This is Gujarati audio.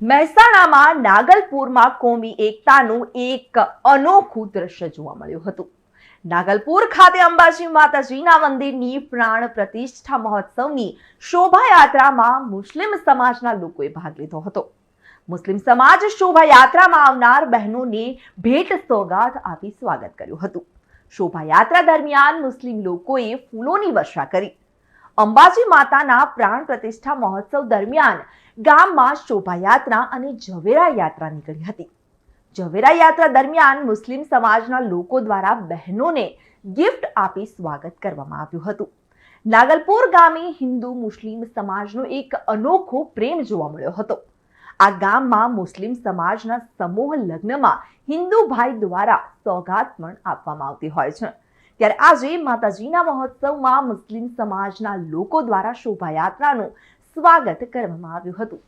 મહેસાણામાં નાગલપુરમાં કોમી એકતાનું એક અનોખું દ્રશ્ય જોવા મળ્યું હતું. નાગલપુર ખાતે અંબાજી માતાજીના મંદિરની પ્રાણ પ્રતિષ્ઠા મહોત્સવની શોભાયાત્રામાં મુસ્લિમ સમાજના લોકોએ ભાગ લીધો હતો. મુસ્લિમ સમાજ શોભાયાત્રામાં આવનાર બહેનોને ભેટ સોગાદ આપી સ્વાગત કર્યું હતું. શોભાયાત્રા દરમિયાન મુસ્લિમ લોકોએ ફૂલોની વર્ષા કરી. અંબાજી માતાના પ્રાણ પ્રતિષ્ઠા મહોત્સવ દરમિયાન ગામમાં શોભાયાત્રા અને ઝવેરા યાત્રા નીકળી હતી. ઝવેરા યાત્રા દરમિયાન મુસ્લિમ સમાજના લોકો દ્વારા બહેનોને ગિફ્ટ આપી સ્વાગત કરવામાં આવ્યું હતું. નાગલપુર ગામે હિન્દુ મુસ્લિમ સમાજનો એક અનોખો પ્રેમ જોવા મળ્યો હતો. આ ગામમાં મુસ્લિમ સમાજના સમૂહ લગ્નમાં હિન્દુ ભાઈ દ્વારા સોગાત પણ આપવામાં આવતી હોય છે. ત્યારે આજે માતાજીના મહોત્સવમાં મુસ્લિમ સમાજના લોકો દ્વારા શોભાયાત્રાનું સ્વાગત કરવામાં આવ્યું હતું.